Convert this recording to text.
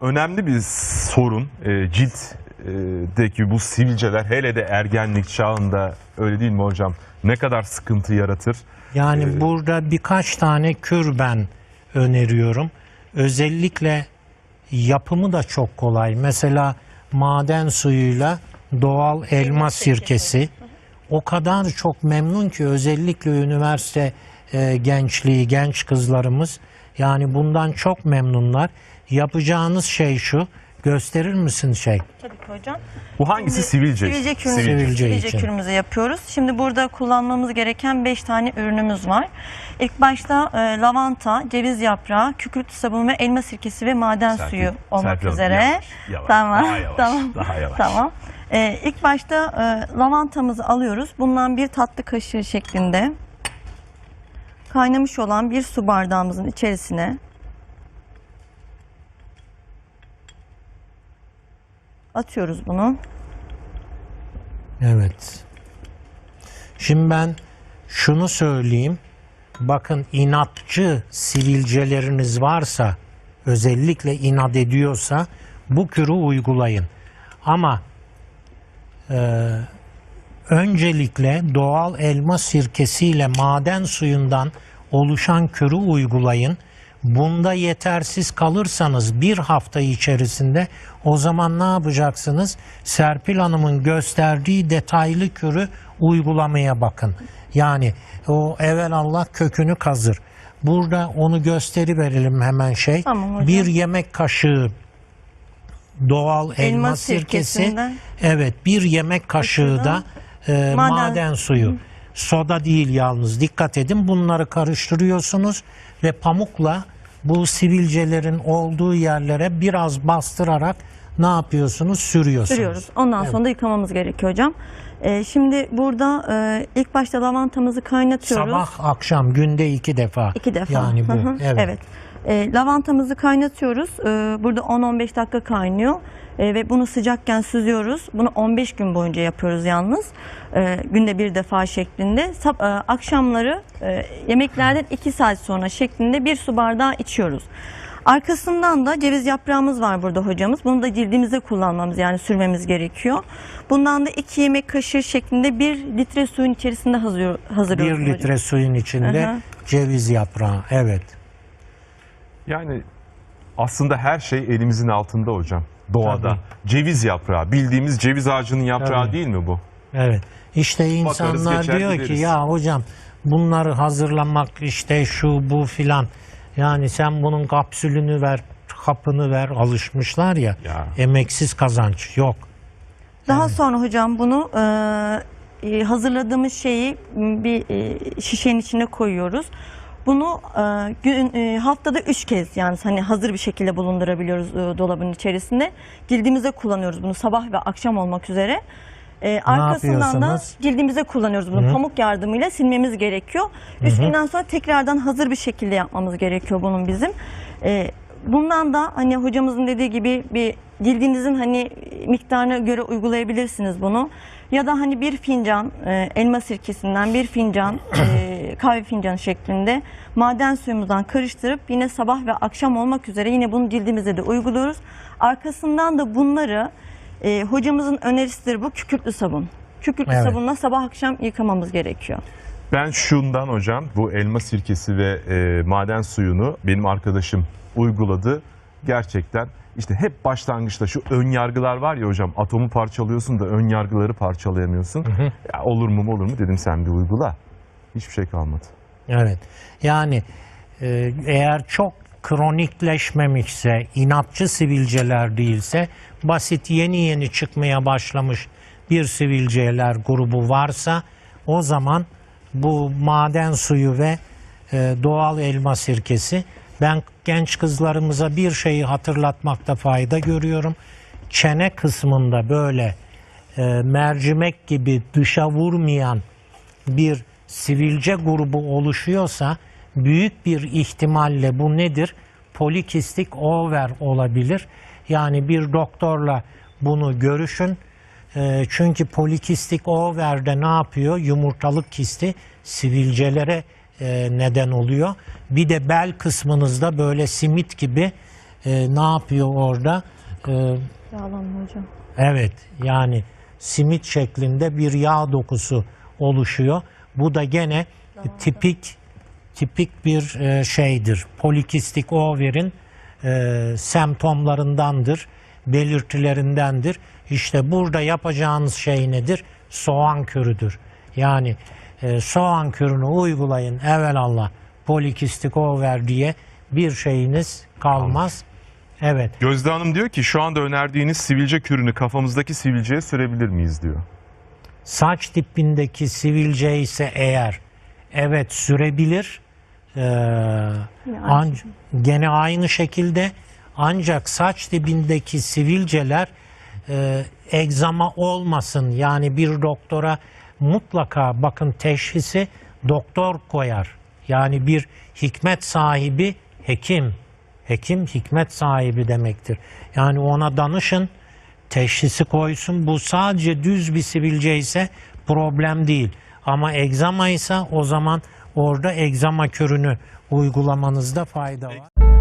önemli bir sorun e, ciltteki bu sivilceler hele de ergenlik çağında öyle değil mi hocam? Ne kadar sıkıntı yaratır? Yani Ee, burada birkaç tane kür ben öneriyorum. Özellikle yapımı da çok kolay. Mesela maden suyuyla doğal elma sirkesi. O kadar çok memnun ki özellikle üniversite e, gençliği, genç kızlarımız yani bundan çok memnunlar. Yapacağınız şey şu. Gösterir misin şey? Tabii ki hocam. Bu hangisi Şimdi sivilce? Sivilce kürümüzü, Sivilce sivilce için. kürümüzü yapıyoruz. Şimdi burada kullanmamız gereken 5 tane ürünümüz var. İlk başta e, lavanta, ceviz yaprağı, kükürt sabunu ve elma sirkesi ve maden Serpil, suyu olmak Serpil Hanım, üzere. yavaş, yavaş, tamam. daha yavaş, tamam. daha yavaş. Tamam. E, ilk başta e, lavantamızı alıyoruz. Bundan bir tatlı kaşığı şeklinde kaynamış olan bir su bardağımızın içerisine atıyoruz bunu. Evet. Şimdi ben şunu söyleyeyim. Bakın inatçı sivilceleriniz varsa özellikle inat ediyorsa bu kürü uygulayın. Ama e, öncelikle doğal elma sirkesiyle maden suyundan oluşan kürü uygulayın. Bunda yetersiz kalırsanız bir hafta içerisinde o zaman ne yapacaksınız? Serpil Hanım'ın gösterdiği detaylı kürü uygulamaya bakın. Yani o evvel Allah kökünü kazır. Burada onu gösteri verelim hemen şey. Tamam hocam. Bir yemek kaşığı doğal elma, sirkesi. sirkesinden. Evet, bir yemek kaşığı da e, maden, Maden- suyu. Soda değil yalnız. Dikkat edin. Bunları karıştırıyorsunuz ve pamukla bu sivilcelerin olduğu yerlere biraz bastırarak ne yapıyorsunuz? Sürüyorsunuz. sürüyoruz. Ondan sonra da yıkamamız gerekiyor hocam. Ee, şimdi burada e, ilk başta lavantamızı kaynatıyoruz. Sabah akşam günde iki defa. İki defa. Yani bu. Hı hı, Evet. Ee, lavantamızı kaynatıyoruz. Ee, burada 10-15 dakika kaynıyor. Ee, ve bunu sıcakken süzüyoruz. Bunu 15 gün boyunca yapıyoruz yalnız. Ee, günde bir defa şeklinde. Sab- e, akşamları e, yemeklerden 2 saat sonra şeklinde bir su bardağı içiyoruz. Arkasından da ceviz yaprağımız var burada hocamız. Bunu da cildimize kullanmamız yani sürmemiz gerekiyor. Bundan da 2 yemek kaşığı şeklinde 1 litre suyun içerisinde hazır, hazırlıyoruz. Bir hocam. litre suyun içinde hı. ceviz yaprağı. Evet. Yani aslında her şey elimizin altında hocam. Doğada. Tabii. Ceviz yaprağı. Bildiğimiz ceviz ağacının yaprağı Tabii. değil mi bu? Evet. İşte insanlar geçer diyor ki gideriz. ya hocam bunları hazırlamak işte şu bu filan. Yani sen bunun kapsülünü ver, kapını ver alışmışlar ya. Ya. Emeksiz kazanç yok. Daha sonra hocam bunu e, hazırladığımız şeyi bir e, şişenin içine koyuyoruz. Bunu e, gün e, haftada üç kez yani hani hazır bir şekilde bulundurabiliyoruz e, dolabın içerisinde. Cildimize kullanıyoruz bunu sabah ve akşam olmak üzere. E, arkasından da yapıyorsunuz? cildimize kullanıyoruz bunu. Pamuk yardımıyla silmemiz gerekiyor. Üç günden sonra tekrardan hazır bir şekilde yapmamız gerekiyor bunun bizim. E, bundan da hani hocamızın dediği gibi bir cildinizin hani miktarına göre uygulayabilirsiniz bunu. Ya da hani bir fincan e, elma sirkesinden bir fincan e, kahve fincanı şeklinde maden suyumuzdan karıştırıp yine sabah ve akşam olmak üzere yine bunu cildimize de uyguluyoruz. Arkasından da bunları e, hocamızın önerisidir bu kükürtlü sabun. Kükürtlü Evet. sabunla sabah akşam yıkamamız gerekiyor. Ben şundan hocam bu elma sirkesi ve e, maden suyunu benim arkadaşım uyguladı. Gerçekten işte hep başlangıçta şu ön yargılar var ya hocam atomu parçalıyorsun da ön yargıları parçalayamıyorsun. Ya olur mu olur mu dedim sen bir uygula. Hiçbir şey kalmadı. Evet. Yani e, eğer çok kronikleşmemişse, inatçı sivilceler değilse, basit yeni yeni çıkmaya başlamış bir sivilceler grubu varsa o zaman bu maden suyu ve e, doğal elma sirkesi ben genç kızlarımıza bir şeyi hatırlatmakta fayda görüyorum. Çene kısmında böyle e, mercimek gibi dışa vurmayan bir sivilce grubu oluşuyorsa büyük bir ihtimalle bu nedir? Polikistik over olabilir. Yani bir doktorla bunu görüşün. Ee, çünkü polikistik over'de ne yapıyor? Yumurtalık kisti sivilcelere e, neden oluyor. Bir de bel kısmınızda böyle simit gibi e, ne yapıyor orada? E, Yağlanma hocam. Evet yani simit şeklinde bir yağ dokusu oluşuyor. Bu da gene tipik tipik bir e, şeydir. Polikistik overin e, semptomlarındandır, belirtilerindendir. İşte burada yapacağınız şey nedir? Soğan körüdür. Yani e, soğan körünü uygulayın evelallah polikistik over diye bir şeyiniz kalmaz. Evet. Gözde Hanım diyor ki şu anda önerdiğiniz sivilce kürünü kafamızdaki sivilceye sürebilir miyiz diyor. Saç tipindeki sivilce ise eğer evet sürebilir. Ee, an- gene aynı şekilde ancak saç dibindeki sivilceler e, egzama olmasın. Yani bir doktora mutlaka bakın teşhisi doktor koyar. Yani bir hikmet sahibi hekim. Hekim hikmet sahibi demektir. Yani ona danışın teşhisi koysun. Bu sadece düz bir sivilce ise problem değil. Ama egzama ise o zaman orada egzama körünü uygulamanızda fayda var.